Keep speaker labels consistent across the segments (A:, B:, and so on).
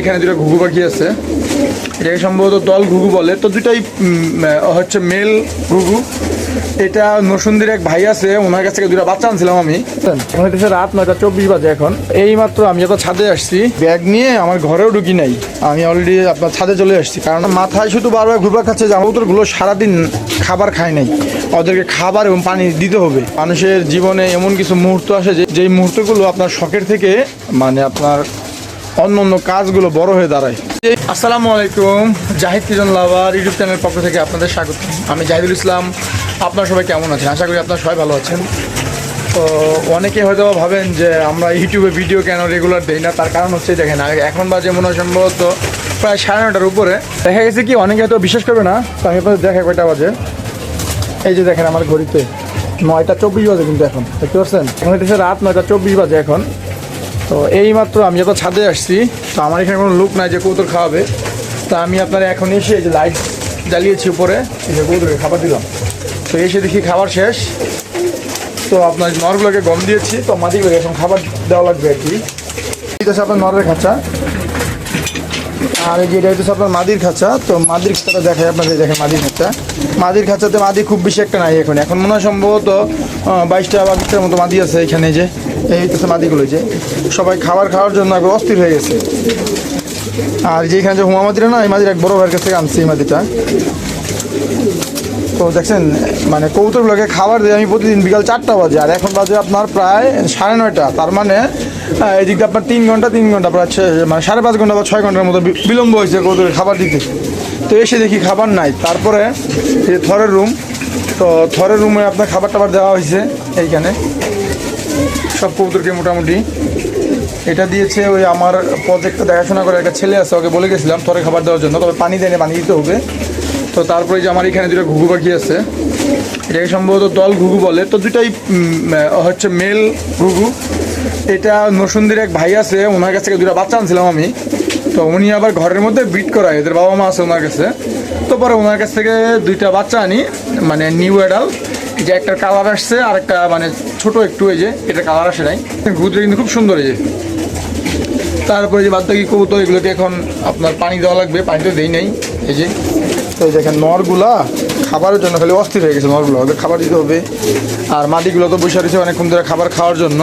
A: এখানে দুটো ঘুঘু পাখি আছে। এটাকে সম্ভবত দল ঘুঘু বলে। তো দুটাই হচ্ছে মেল ঘুঘু। এটা নসুন্দির এক ভাই আছে, ওনার কাছ থেকে দুটা বাচ্চা আনছিলাম আমি। হচ্ছে রাত নয়টা চব্বিশ বাজে এখন। এই মাত্র আমি যত ছাদে আসছি, ব্যাগ নিয়ে আমার ঘরেও ঢুকি নাই। আমি অলরেডি আপনার ছাদে চলে আসছি। কারণ মাথায় শুধু বারবার ঘুরবার খাচ্ছে জামাগুলো সারাদিন খাবার খায় নাই। ওদেরকে খাবার এবং পানি দিতে হবে। মানুষের জীবনে এমন কিছু মুহূর্ত আসে যে, যেই মুহূর্তগুলো আপনার শখের থেকে মানে আপনার অন্য অন্য কাজগুলো বড় হয়ে দাঁড়ায়। আসসালামু আলাইকুম, Zahid kitchen lover YouTube channel পক্ষ থেকে আপনাদের স্বাগত। আমি জাহিদুল ইসলাম, আপনার সবাই কেমন আছেন? আশা করি আপনারা সবাই ভালো আছেন। তো অনেকে হয়তো ভাবেন যে আমরা ইউটিউবে ভিডিও কেন রেগুলার দেই না, তার কারণ হচ্ছে দেখেন এখন বাজে মনে হয় সম্ভবত প্রায় সাড়ে নটার উপরে। দেখা গেছে কি, অনেকে হয়তো বিশ্বাস করবে না, তো আমি আপনাদের দেখা কয়টা বাজে। এই যে দেখেন আমার ঘড়িতে, নয়টা চব্বিশ বাজে কিন্তু এখন, দেখতে পাচ্ছেন? এখন হচ্ছে রাত নয়টা চব্বিশ বাজে এখন। তো এই মাত্র আমি যত ছাদে আসছি, তো আমার এখানে কোনো লোক নাই যে কৌতুর খাওয়াবে। তা আমি আপনার এখন এসে এই যে লাইট জ্বালিয়েছি উপরে, এই যে কৌতুরকে খাবার দিলাম। তো এসে দেখি খাবার শেষ। তো আপনার নরগুলোকে গম দিয়েছি, তো মাদিগুলোকে এখন খাবার দেওয়া লাগবে আর কি। ঠিক আছে আপনার নরের খাঁচা। আর এই যে এটা হচ্ছে আপনার মাদির খাঁচা। তো মাদির খাঁচাটা দেখায় আপনাদের দেখেন মাদির খাঁচা। মাদির খাঁচাতে মাদি খুব বেশি একটা নাই এখন। এখন মনে হয় সম্ভবত বাইশটা বা মতো মাদি আছে এখানে যে। এই হচ্ছে মাদিগুলো যে সবাই খাবার খাওয়ার জন্য একবার অস্থির হয়ে গেছে। আর যে এখানে যে হুমা মাদিরা না, এই মাদির এক বড় ভাইয়ের কাছ থেকে আনছি এই মাদিটা। তো দেখছেন মানে কবুতরগুলোকে খাবার দিই আমি প্রতিদিন বিকাল চারটা বাজে, আর এখন বাজে আপনার প্রায় সাড়ে নয়টা। তার মানে এই দিকটা আপনার তিন ঘণ্টা তিন ঘণ্টা প্রায় মানে সাড়ে পাঁচ ঘণ্টা বা ছয় ঘণ্টার মতো বিলম্ব হয়েছে কবুতরের খাবার দিতে। তো এসে দেখি খাবার নাই। তারপরে যে থরের রুম, তো থরের রুমে আপনার খাবার টাবার দেওয়া হয়েছে এইখানে। সব কবুতরকে মোটামুটি। এটা দিয়েছে ওই আমার প্রজেক্টটা দেখাশোনা করে একটা ছেলে আছে, ওকে বলে গেছিলাম থরে খাবার দেওয়ার জন্য তবে পানি দেয়নি পানি দিতে হবে। তো তারপরে যে আমার এখানে দুটো ঘুঘু পাখি আছে, এটাকে সম্ভবত দল ঘুঘু বলে। তো দুটাই হচ্ছে মেল ঘুঘু। এটা নসুন্দির এক ভাই আছে ওনার কাছ থেকে দুটা বাচ্চা আনছিলাম আমি। তো উনি আবার ঘরের মধ্যে বিট করায়, এদের বাবা মা আছে ওনার কাছে। তো পরে ওনার কাছ থেকে দুইটা বাচ্চা আনি মানে নিউ অ্যাডাল যে একটা কালার আসছে আর একটা মানে ছোট একটু এই যে, এটা কালার আসে নাই। ঘুরতে কিন্তু খুব সুন্দর এই যে। তারপরে যে বাদ বাকি কবুতর এগুলোকে এখন আপনার পানি দেওয়া লাগবে, পানি তো দেই নাই, এই যে। তো দেখেন, নরগুলা খাবারের জন্য খালি অস্থির হয়ে গেছে নরগুলো, ওদের খাবার দিতে হবে। আর মাটিগুলো তো বসে রয়েছে অনেকক্ষণ ধরে খাবার খাওয়ার জন্য।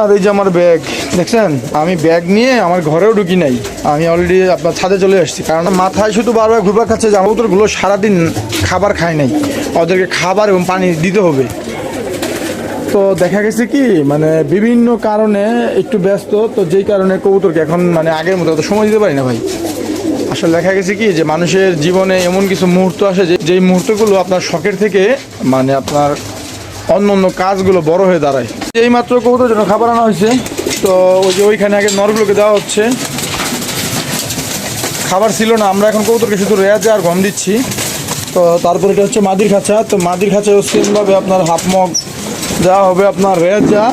A: আর এই যে আমার ব্যাগ দেখছেন? আমি ব্যাগ নিয়ে আমার ঘরেও ঢুকি নাই। আমি অলরেডি আপনার ছাদে চলে আসছি। কারণ মাথায় শুধু বারবার ঘুরবার খাচ্ছে জামাগুলো সারাদিন খাবার খায় নাই। ওদেরকে খাবার এবং পানি দিতে হবে। তো দেখা গেছে কি মানে বিভিন্ন কারণে একটু ব্যস্ত, তো যেই কারণে কবুতরকে এখন মানে আগের মতো অত সময় দিতে পারি না ভাই। আসলে দেখা গেছে কি, যে মানুষের জীবনে এমন কিছু মুহূর্ত আসে, যে, যেই মুহূর্তগুলো আপনার শখের থেকে মানে আপনার অন্য অন্য কাজগুলো বড় হয়ে দাঁড়ায়। এই মাত্র কবুতর জন্য খাবার আনা হয়েছে। তো ওই যে ওইখানে আগে নরগুলোকে দেওয়া হচ্ছে। খাবার ছিল না, আমরা এখন কবুতরকে শুধু রেয়াজে আর গম দিচ্ছি। তো তারপর এটা হচ্ছে মাদির খাঁচা। তো মাদির খাঁচাও সেমভাবে আপনার হাফ মগ দেওয়া হবে আপনার রেজা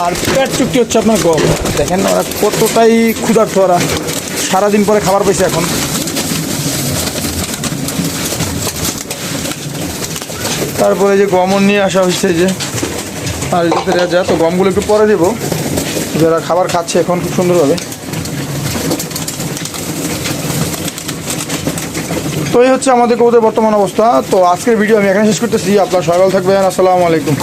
A: আর পেট চুক্তি হচ্ছে আপনার গম। দেখেন ওরা কতটাই ক্ষুধার্থ ওরা। সারাদিন পরে খাবার পাইছে এখন। তারপরে যে গমন নিয়ে আসা হচ্ছে যে। আর এটাতে রেজা তো গমগুলো একটু পরে দেবো। যারা খাবার খাচ্ছে এখন খুব সুন্দরভাবে। তো এই হচ্ছে আমাদের কবুতর বর্তমান অবস্থা। তো আজকের ভিডিও আমি এখানে শেষ করতেছি। আপনার ভালো থাকবেন। আসসালামু আলাইকুম।